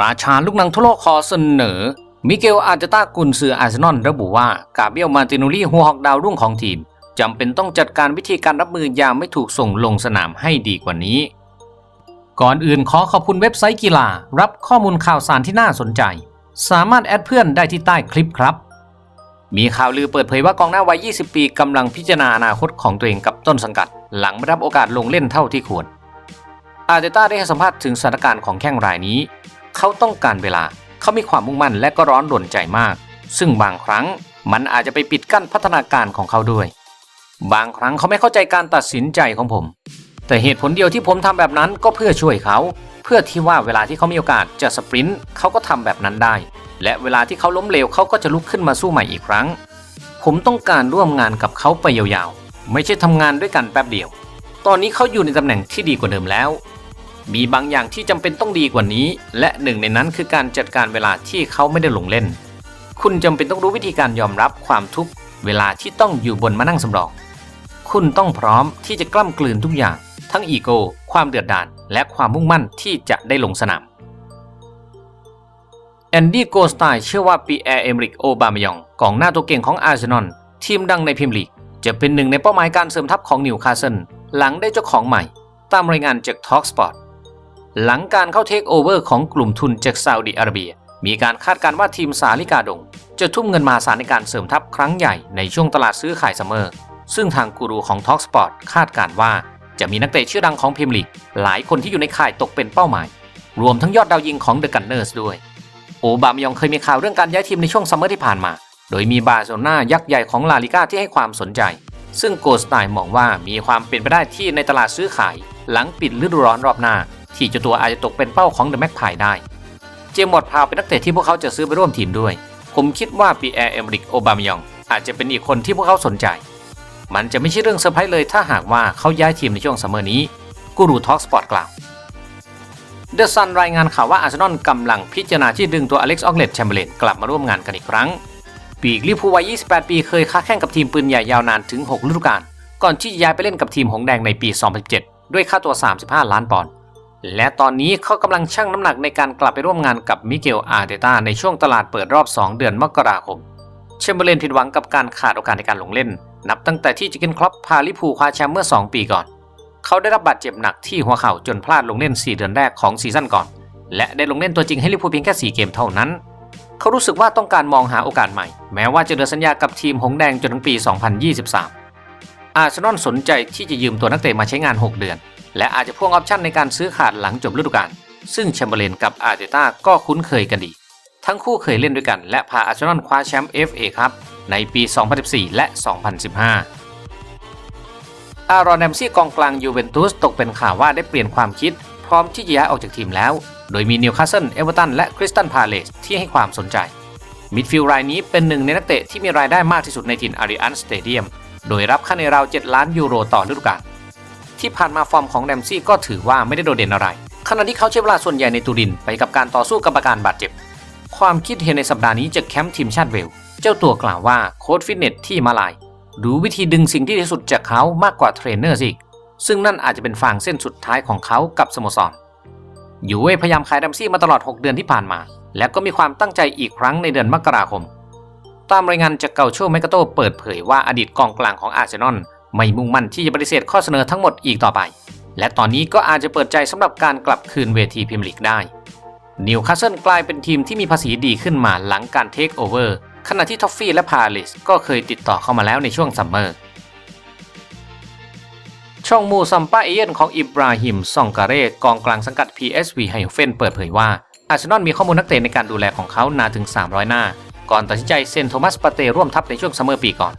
ราชาลูกหนังทั่วโลกขอเสนอ มิเกลอาร์เตต้ากุนซืออาร์เซนอลระบุว่ากาเบียลมาร์ตินูลี่หัวหอกดาวรุ่งของทีมจำเป็นต้องจัดการวิธีการรับมือยามไม่ถูกส่งลงสนามให้ดีกว่านี้ ก่อนอื่นขอขอบคุณเว็บไซต์กีฬา รับข้อมูลข่าวสารที่น่าสนใจ สามารถแอดเพื่อนได้ที่ใต้คลิปครับ มีข่าวลือเปิดเผยว่ากองหน้าวัย 20 ปีกำลังพิจารณาอนาคตของตัวเองกับต้นสังกัด หลังไม่รับโอกาสลงเล่นเท่าที่ควรอาร์เตต้าได้ให้สัมภาษณ์ถึงสถานการณ์ของแข้งรายนี้ เขาต้องการเวลา เขามีความมุ่งมั่นและก็ร้อนรนใจมาก ซึ่งบางครั้งมันอาจจะไปปิดกั้นพัฒนาการของเขาด้วย บางครั้งเขาไม่เข้าใจการตัดสินใจของผม แต่เหตุผลเดียวที่ผมทำแบบนั้นก็เพื่อช่วยเขา เพื่อที่ว่าเวลาที่เขามีโอกาสจะสปรินต์เขาก็ทำแบบนั้นได้ และเวลาที่เขาล้มเหลวเขาก็จะลุกขึ้นมาสู้ใหม่อีกครั้ง ผมต้องการร่วมงานกับเขาไปยาวๆ ไม่ใช่ทำงานด้วยกันแป๊บเดียว ตอนนี้เขาอยู่ในตำแหน่งที่ดีกว่าเดิมแล้ว มีบางอย่างที่จำเป็นต้องดีกว่านี้ และหนึ่งในนั้นคือการจัดการเวลาที่เขาไม่ได้ลงเล่น คุณจำเป็นต้องรู้วิธีการยอมรับความทุกข์เวลาที่ต้องอยู่บนมานั่งสำรอง คุณต้องพร้อมที่จะกล้ำกลืนทุกอย่าง ทั้งอีโก้ความเดือดดาลและความมุ่งมั่นที่จะได้ลงสนามแอนดี้โกสไตเชื่อว่าปีแอร์เอมริกโอบามายองกองหน้าตัวเก่งของอาร์เซนอลทีมดังในพรีเมียร์ลีก จะเป็นหนึ่งในเป้าหมายการเสริมทัพของนิวคาสเซิลหลังได้เจ้าของใหม่ ตามรายงานจาก Talk Sport หลังการเข้าเทคโอเวอร์ของกลุ่มทุนจากซาอุดิอาระเบีย มีการคาดการณ์ว่าทีมสาลิกาดง จะทุ่มเงินมหาศาลในการเสริมทัพครั้งใหญ่ในช่วงตลาดซื้อขายซัมเมอร์ ซึ่งทางกูรูของ Talk Sport คาดการณ์ว่าจะมีนักเตะชื่อดังของพรีเมียร์ลีกหลายคนที่อยู่ในข่ายตกเป็นเป้าหมาย รวมทั้งยอดดาวยิงของเดอะกันเนอร์สด้วย โอบามายองเคยมีข่าวเรื่องการย้ายทีมในช่วงซัมเมอร์ที่ผ่านมา โดยมีบาร์เซโลนายักษ์ใหญ่ของลาลิก้าที่ให้ความสนใจ ซึ่งโกสไตน์มองว่ามีความเป็นไปได้ที่ในตลาดซื้อขาย หลังปิดฤดูร้อนรอบหน้า ที่เจ้าตัวอาจจะตกเป็นเป้าของเดอะแม็กพายได้ เจมส์วอดพาวเป็นนักเตะที่พวกเขาจะซื้อไปร่วมทีมด้วย ผมคิดว่าปีแอร์เอมริกโอบามยอง อาจจะเป็นอีกคนที่พวกเขาสนใจ มันจะไม่ใช่เรื่องเซอร์ไพรส์เลยถ้าหากว่าเขาย้ายทีมในช่วงซัมเมอร์นี้กูรูทอล์กสปอร์ตกล่าวเดอะซันรายงานข่าวว่าอาร์เซนอลกำลังพิจารณาที่ดึงตัวอเล็กซ์ออกเลตแชมเบอร์เลนกลับมาร่วมงานกันอีกครั้ง ปีกลิเวอร์พูวัย 28 ปีเคยค้าแข่งกับทีมปืนใหญ่ยาวนานถึง 6 ฤดูกาล ก่อนที่จะย้ายไปเล่นกับทีมหงแดงในปี 2017 ด้วยค่าตัว 35 ล้านปอนด์ และตอนนี้เขากำลังชั่งน้ำหนักในการกลับไปร่วมงานกับมิเกลอาร์เตต้าในช่วงตลาดเปิดรอบ 2 เดือนมกราคมแชมเบอร์เลนผิดหวังกับการขาดโอกาสในการลงเล่น นับตั้งแต่ที่จิเกนคลอปพาลิพูคว้าแชมป์เมื่อ 2 ปีก่อน เขาได้รับบาดเจ็บหนักที่หัวเข่าจนพลาดลงเล่น 4 เดือนแรกของซีซั่นก่อน และได้ลงเล่นตัวจริงให้ลิพูเพียงแค่4เกมเท่านั้น เขารู้สึกว่าต้องการมองหาโอกาสใหม่ แม้ว่าจะเหลือสัญญากับทีมหงแดงจนถึงปี 2023 อาร์เซนอลสนใจที่จะยืมตัวนักเตะมาใช้งาน 6 เดือน และอาจจะพ่วงออปชั่นในการซื้อขาดหลังจบฤดูกาลซึ่งแชมเบอร์เลนกับอาร์เตต้าก็คุ้นเคยกันดี ทั้งคู่เคยเล่นด้วยกันและพาอาร์เซนอลคว้าแชมป์ FA ครับในปี 2014 และ 2015 อารอนแรมซี่กองกลางยูเวนตุสตกเป็นข่าวว่าได้เปลี่ยนความคิด พร้อมที่จะย้ายออกจากทีมแล้ว โดยมีนิวคาสเซิล เอเวอร์ตัน และคริสตันพาเลสที่ให้ความสนใจ มิดฟิลด์รายนี้เป็นหนึ่งในนักเตะที่มีรายได้มากที่สุดในถิ่นอาริอันสเตเดียม โดยรับค่าในราว 7 ล้านยูโรต่อฤดูกาล ที่ผ่านมาฟอร์มของแรมซี่ก็ถือว่าไม่ได้โดดเด่นอะไร ขณะที่เขาใช้เวลาส่วนใหญ่ในตูรินไปกับการต่อสู้กับอาการบาดเจ็บ ความคิดเห็นในสัปดาห์นี้จากแคมป์ทีมชาติเวล เจ้าตัวกล่าวว่าโค้ชฟิตเนสที่มาลายรู้วิธีดึงสิ่งที่ดีสุดจากเขามากกว่าเทรนเนอร์สิซึ่งนั่นอาจจะเป็นฟางเส้นสุดท้ายของเขากับสโมสรยูเว่พยายามขายแรมซี่มาตลอด 6 เดือนที่ผ่านมา และก็มีความตั้งใจอีกครั้งในเดือนมกราคม ตามรายงานจากเกาโชแมกาโตเปิดเผยว่าอดีตกองกลางของอาร์เซนอล ไม่มุ่งมั่นที่จะปฏิเสธข้อเสนอทั้งหมดอีกต่อไป และตอนนี้ก็อาจจะเปิดใจสำหรับการกลับคืนเวทีพรีเมียร์ลีกได้นิวคาสเซิลกลายเป็นทีมที่มีภาษีดีขึ้นมาหลังการเทคโอเวอร์ขณะที่ทอฟฟี่และพาเลสก็เคยติดต่อเข้ามาแล้วในช่วงซัมเมอร์ ช่องมูซัมป้าเอเยนของอิบราฮิมซองการเรกองกลางสังกัด PSV ไฮเฟนเปิดเผยว่าอาร์เซนอลมีข้อมูลนักเตะในการดูแลของเขานานถึง 300 หน้า ก่อนตัดสินใจเซ็นโทมัสปาเตร่วมทัพในช่วงซัมเมอร์ปีก่อน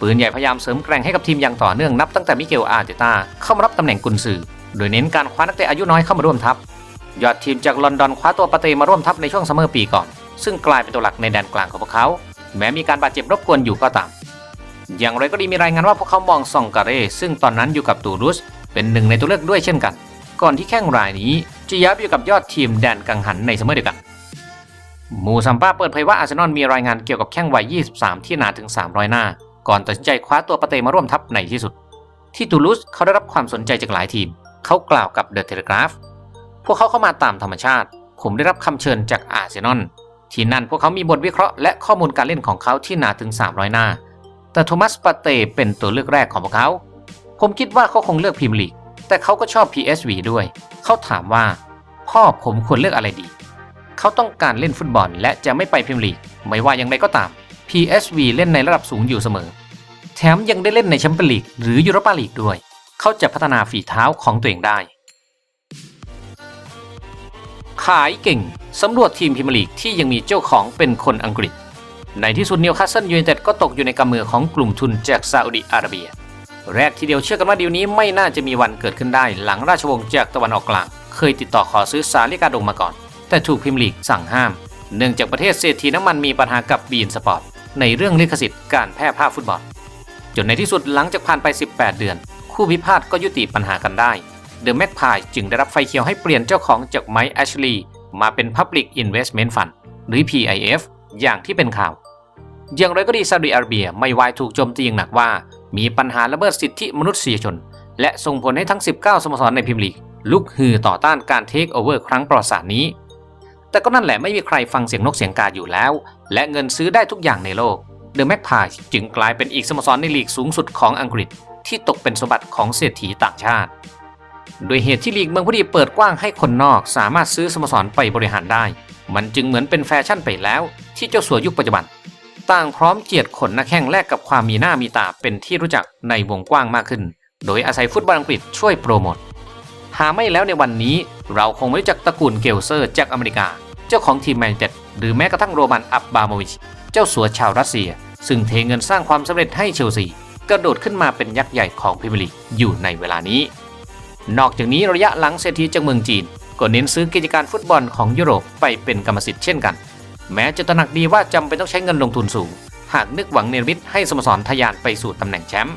ปืนใหญ่พยายามเสริมแกร่งให้กับทีมอย่างต่อเนื่องนับตั้งแต่มิเกลอาร์เตตาเข้ามารับตำแหน่งกุนซือ โดยเน้นการคว้านักเตะอายุน้อยเข้ามาร่วมทัพ ยอดทีมจากลอนดอนคว้าตัวปาเตมาร่วมทัพในช่วงซัมเมอร์ปีก่อน ซึ่งกลายเป็นตัวหลักในแดนกลางของพวกเขา แม้มีการบาดเจ็บรบกวนอยู่ก็ตาม อย่างไรก็ดีมีรายงานว่าพวกเขามองซองการเร่ซึ่งตอนนั้นอยู่กับตูรุสเป็นหนึ่งในตัวเลือกด้วยเช่นกัน ก่อนที่แข้งรายนี้จะย้ายไปอยู่กับยอดทีมแดนกังหันในซัมเมอร์เดียวกันมูซัมป้าเปิดเผยว่าอาร์เซนอลมีรายงานเกี่ยวกับแข้งวัย 23 ที่หนาถึง 300 หน้า ก่อนตัดสินใจคว้าตัวปาเตมาร่วมทัพในที่สุด ที่ตูลุสเขาได้รับความสนใจจากหลายทีม เขากล่าวกับเดอะเทเลกราฟพวกเขาเข้ามาตามธรรมชาติ ผมได้รับคำเชิญจากอาร์เซนอลที่นั่นพวกเขามีบทวิเคราะห์และข้อมูลการเล่นของเขาที่หนาถึง 300 หน้า แต่โทมัสปาเต้เป็นตัวเลือกแรกของพวกเขา ผมคิดว่าเขาคงเลือกพรีเมียร์ลีก แต่เขาก็ชอบ PSV ด้วย เขาถามว่า พ่อผมควรเลือกอะไรดี เขาต้องการเล่นฟุตบอลและจะไม่ไปพรีเมียร์ลีก ไม่ว่าอย่างไรก็ตาม PSV เล่นในระดับสูงอยู่เสมอ แถมยังได้เล่นในแชมเปี้ยนลีกหรือยูโรปาลีกด้วย เขาจะพัฒนาฝีเท้าของตัวเองได้ ขายเก่งสำรวจทีมพรีเมียร์ลีกที่ยังมีเจ้าของเป็นคนอังกฤษ ในที่สุดนิวคาสเซิลยูไนเต็ดก็ตกอยู่ในกำมือของกลุ่มทุนจากซาอุดิอาระเบีย แรกทีเดียวเชื่อกันว่าดีลนี้ไม่น่าจะมีวันเกิดขึ้นได้ หลังราชวงศ์จากตะวันออกกลาง เคยติดต่อขอซื้อซาลิกาดงมาก่อน แต่ถูกพรีเมียร์ลีกสั่งห้าม เนื่องจากประเทศเศรษฐีน้ำมันมีปัญหากับบีนสปอร์ตในเรื่องลิขสิทธิ์การแพร่ภาพฟุตบอล จนในที่สุดหลังจากผ่านไป 18 เดือน คู่พิพาทก็ยุติปัญหากันได้เดอะแม็กพายจึงได้รับไฟเขียวให้เปลี่ยนเจ้าของจากไมค์แอชลีย์มาเป็น Public Investment Fund หรือ PIF อย่างที่เป็นข่าว อย่างไรก็ดีซาอุดิอาระเบียไม่วายถูกโจมตีอย่างหนักว่า มีปัญหาละเมิดสิทธิมนุษยชน และส่งผลให้ทั้ง 19 สโมสรในพรีเมียร์ลีก ลุกฮือต่อต้านการเทคโอเวอร์ครั้งประวัติศาสตร์นี้ แต่ก็นั่นแหละไม่มีใครฟังเสียงนกเสียงกาอยู่แล้ว และเงินซื้อได้ทุกอย่างในโลก เดอะแม็กพายจึงกลายเป็นอีกสโมสรในลีกสูงสุดของอังกฤษ ที่ตกเป็นสมบัติของเศรษฐีต่างชาติ โดยเหตุที่ลีกเมืองผู้ดีเปิดกว้างให้คนนอกสามารถซื้อสโมสรไปบริหารได้ มันจึงเหมือนเป็นแฟชั่นไปแล้ว ที่เจ้าสัวยุคปัจจุบัน ต่างพร้อมเจียดขนนักแข่งแลกกับความมีหน้ามีตาเป็นที่รู้จักในวงกว้างมากขึ้น โดยอาศัยฟุตบอลอังกฤษช่วยโปรโมทหาไม่แล้วในวันนี้เราคงไม่รู้จักตระกูลเกลเซอร์จากอเมริกา เจ้าของทีมแมนเชสเต็ดหรือแม้กระทั่งโรมันอับบาโมวิช เจ้าสัวชาวรัสเซีย ซึ่งเทเงินสร้างความสำเร็จให้เชลซีกระโดดขึ้นมาเป็นยักษ์ใหญ่ของพรีเมียร์ลีกอยู่ในเวลานี้ นอกจากนี้ระยะหลังเศรษฐีจากเมืองจีน ก็เน้นซื้อกิจการฟุตบอลของยุโรปไปเป็นกรรมสิทธิ์เช่นกัน แม้จะตระหนักดีว่าจำเป็นต้องใช้เงินลงทุนสูง หากนึกหวังเนรมิตให้สโมสรทะยานไปสู่ตำแหน่งแชมป์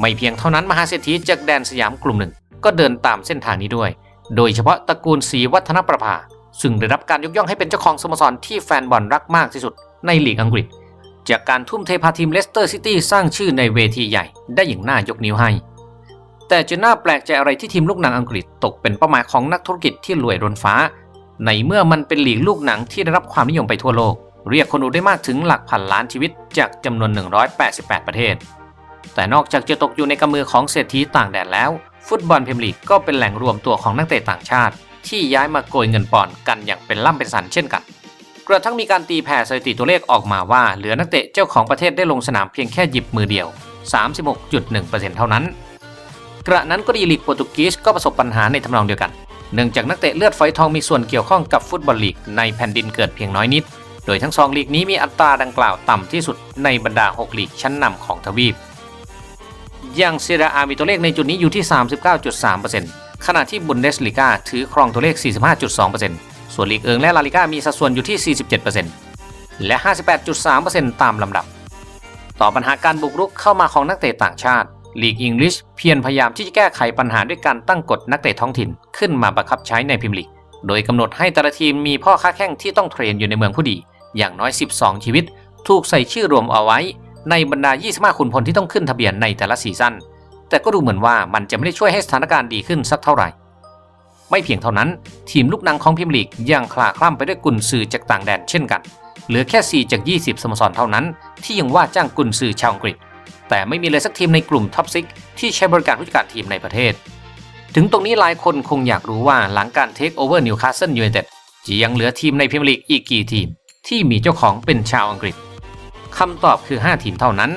ไม่เพียงเท่านั้นมหาเศรษฐีจากแดนสยามกลุ่มหนึ่ง ก็เดินตามเส้นทางนี้ด้วย โดยเฉพาะตระกูลศรีวัฒนประภา ซึ่งได้รับการยกย่องให้เป็นเจ้าของสโมสรที่แฟนบอลรักมากที่สุด ในลีกอังกฤษ จากการทุ่มเทพาทีมเลสเตอร์ซิตี้สร้างชื่อในเวทีใหญ่ได้อย่างน่ายกนิ้วให้ แต่จะน่าแปลกใจอะไรที่ทีมลูกหนังอังกฤษตกเป็นเป้าหมายของนักธุรกิจที่รวยรนฟ้า ในเมื่อมันเป็นลีกลูกหนังที่ได้รับความนิยมไปทั่วโลก เรียกคนดูได้มากถึงหลักพันล้านชีวิตจากจำนวน 188 ประเทศ แต่นอกจากจะตกอยู่ในกำมือของเศรษฐีต่างแดนแล้ว ฟุตบอลพรีเมียร์ลีกก็เป็นแหล่งรวมตัวของนักเตะต่างชาติ ที่ย้ายมาโกยเงินปอนด์กันอย่างเป็นล่ำเป็นสันเช่นกัน กระทั่งมีการตีแผ่สถิติตัวเลขออกมาว่า เหลือนักเตะเจ้าของประเทศได้ลงสนามเพียงแค่หยิบมือเดียว 36.1%เท่านั้น กระนั้นก็ดีลีกโปรตุเกสก็ประสบปัญหาในทำนองเดียวกัน เนื่องจากนักเตะเลือดฝอยทองมีส่วนเกี่ยวข้องกับฟุตบอลลีกในแผ่นดินเกิดเพียงน้อยนิด โดยทั้งสองลีกนี้มีอัตราดังกล่าวต่ำที่สุดในบรรดา 6 ลีกชั้นนำของทวีป อย่างเซเรียอามีตัวเลขในจุดนี้อยู่ที่ 39.3%ขณะที่บุนเดสลีกาถือครองตัวเลข 45.2% ส่วนลีกเอิงและลาลิก้ามีสัดส่วนอยู่ที่ 47%และ 58.3%ตามลำดับ ต่อปัญหาการบุกรุกเข้ามาของนักเตะต่างชาติลีกอังกฤษเพียรพยายามที่จะแก้ไขปัญหาด้วยการตั้งกฎนักเตะท้องถิ่นขึ้นมาบังคับใช้ในพรีเมียร์ลีก โดยกำหนดให้แต่ละทีมมีพ่อค้าแข้งที่ต้องเทรนอยู่ในเมืองผู้ดี อย่างน้อย 12 ชีวิต ถูกใส่ชื่อรวมเอาไว้ ในบรรดา 25 ขุนพลที่ต้องขึ้นทะเบียนในแต่ละซีซั่นแต่ก็ดูเหมือนว่ามันจะไม่ได้ช่วยให้สถานการณ์ดีขึ้นสักเท่าไหร่ ไม่เพียงเท่านั้น ทีมลูกนังของพรีเมียร์ลีกยังคลาคล่ำไปด้วยกุนซือจากต่างแดนเช่นกัน เหลือแค่ 4 จาก 20 สโมสรเท่านั้น ที่ยังว่าจ้างกุนซือชาวอังกฤษ แต่ไม่มีเลยสักทีมในกลุ่มท็อปซิกที่ใช้บริการผู้จัดการทีมในประเทศ ถึงตรงนี้หลายคนคงอยากรู้ว่าหลังการเทคโอเวอร์นิวคาสเซิลยูไนเต็ดจะยังเหลือทีมในพรีเมียร์ลีกอีกกี่ทีม ที่มีเจ้าของเป็นชาวอังกฤษคำตอบคือ 5 ทีมเท่านั้น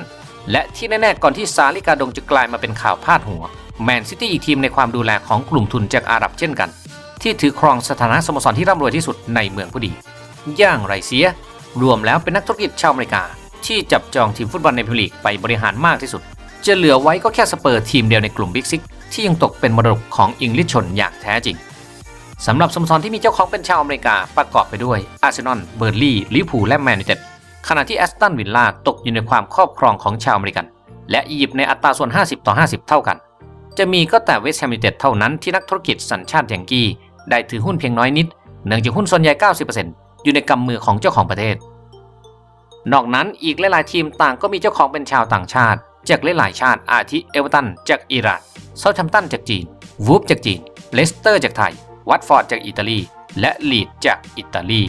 และที่แน่ๆก่อนที่ซาลิกาดงจะกลายมาเป็นข่าวพาดหัว แมนซิตี้อีกทีมในความดูแลของกลุ่มทุนจากอาหรับเช่นกัน ที่ถือครองสถานะสโมสรที่ร่ำรวยที่สุดในเมืองผู้ดี ย่างไรเสีย รวมแล้วเป็นนักธุรกิจชาวอเมริกา ที่จับจองทีมฟุตบอลในพรีเมียร์ลีกไปบริหารมากที่สุด จะเหลือไว้ก็แค่สเปอร์ทีมเดียวในกลุ่มบิ๊กซิกที่ยังตกเป็นมรดกของอังกฤษชนอย่างแท้จริงสำหรับสโมสรที่มีเจ้าของเป็นชาวอเมริกาประกอบไปด้วยอาร์เซนอลเบอร์ลี่ลิเวอร์พูลและแมนยูเต็ดขณะที่แอสตันวิลล่าตกอยู่ในความครอบครองของชาวอเมริกัน และอียิปต์ในอัตราส่วน 50 ต่อ 50 เท่ากัน จะมีก็แต่เวสต์แฮมยูไนเต็ดเท่านั้นที่นักธุรกิจสัญชาติยังกี้ได้ถือหุ้นเพียงน้อยนิด เนื่องจากหุ้นส่วนใหญ่ 90%อยู่ในกำมือของเจ้าของประเทศ นอกนั้นอีกหลายๆทีมต่างก็มีเจ้าของเป็นชาวต่างชาติ จากหลายๆชาติอาทิเอเวอร์ตันจากอิร่านเซาท์แฮมป์ตันจากจีน วูฟจากจีน เลสเตอร์จากไทย วัตฟอร์ดจากอิตาลี และลีดจากอิตาลี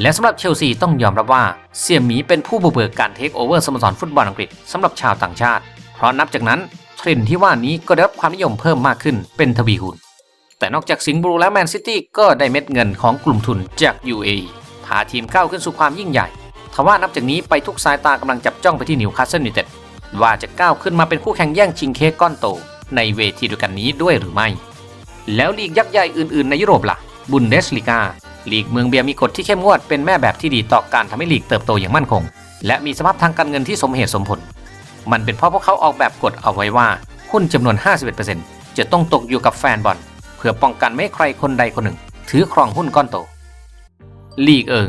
และสำหรับเชลซีต้องยอมรับว่าเสี่ยหมีเป็นผู้บุกเบิกการเทคโอเวอร์สโมสรฟุตบอลอังกฤษสำหรับชาวต่างชาติ เพราะนับจากนั้น เทรนด์ที่ว่านี้ก็ได้รับความนิยมเพิ่มมากขึ้นเป็นทวีคูณแต่นอกจากสิงห์บลูและแมนซิตี้ก็ได้เม็ดเงินของกลุ่มทุนจาก UAE พาทีมก้าวขึ้นสู่ความยิ่งใหญ่ทว่านับจากนี้ไปทุกสายตากำลังจับจ้องไปที่นิวคาสเซิลยูไนเต็ดว่าจะก้าวขึ้นมาเป็นคู่แข่งแย่งชิงเค้กก้อนโต ในเวทีเดียวกันนี้ด้วยหรือไม่ แล้วลีกยักษ์ใหญ่อื่นๆในยุโรปล่ะ บุนเดสลีกาลีกเมืองเบียร์มีกฎที่เข้มงวดเป็นแม่แบบที่ดีต่อการทำให้ลีกเติบโตอย่างมั่นคง และมีสภาพทางการเงินที่สมเหตุสมผล มันเป็นเพราะพวกเขาออกแบบกฎเอาไว้ว่า หุ้นจำนวน 51%จะต้องตกอยู่กับแฟนบอล เพื่อป้องกันไม่ให้ใครคนใดคนหนึ่ง ถือครองหุ้นก้อนโต ลีกเอิง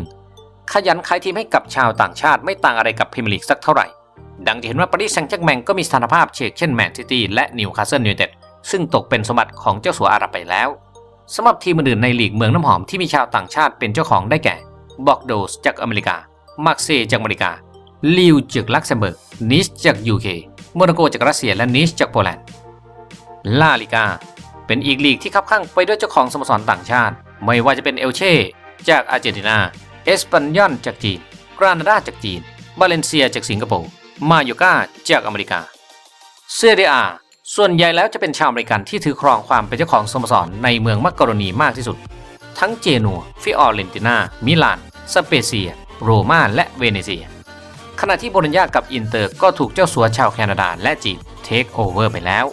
ขยันขายทีมให้กับชาวต่างชาติไม่ต่างอะไรกับพรีเมียร์ลีกสักเท่าไหร่ ดังจะเห็นว่าปารีสแซงต์แชร์กแมงก็มีสถานภาพเชกเช่นแมนซิตี้และนิวคาสเซิลยูไนเต็ดซึ่งตกเป็นสมบัติของเจ้าสัวอาหรับไปแล้วสำหรับทีมอื่นในลีกเมืองน้ำหอมที่มีชาวต่างชาติเป็นเจ้าของได้แก่บอกโดสจากอเมริกา มาร์เซย์จากอเมริกา ลิวจากลักเซมเบิร์ก นิชจากยูเคโมนาโกจากรัสเซีย และนิชจากโปแลนด์ ลาลิกา เป็นอีกลีกที่คับข้างไปด้วยเจ้าของสโมสรต่างชาติ ไม่ว่าจะเป็นเอลเช่จากอาร์เจนตินา เอสปันยอนจากจีน กรานาดาจากจีน บาเลนเซียจากสิงคโปร์ มาโยกาจากอเมริกา เซเรียอาส่วนใหญ่แล้วจะเป็นชาวอเมริกันที่ถือครองความเป็นเจ้าของสโมสรในเมืองมักกะโรนีมากที่สุด ทั้งเจนัว ฟิออเรนตินา มิลาน สเปเซีย โรมาและเวเนเซีย ขณะที่โบรัญญากับอินเตอร์ก็ถูกเจ้าสัวชาวแคนาดาและจีนเทคโอเวอร์ไปแล้ว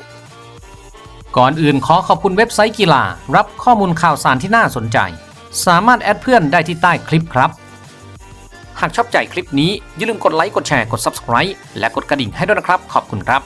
ก่อนอื่นขอขอบคุณเว็บไซต์กีฬา รับข้อมูลข่าวสารที่น่าสนใจ สามารถแอดเพื่อนได้ที่ใต้คลิปครับ หากชอบใจคลิปนี้อย่าลืมกดไลค์กดแชร์กด Subscribe และกดกระดิ่งให้ด้วยนะครับ ขอบคุณครับ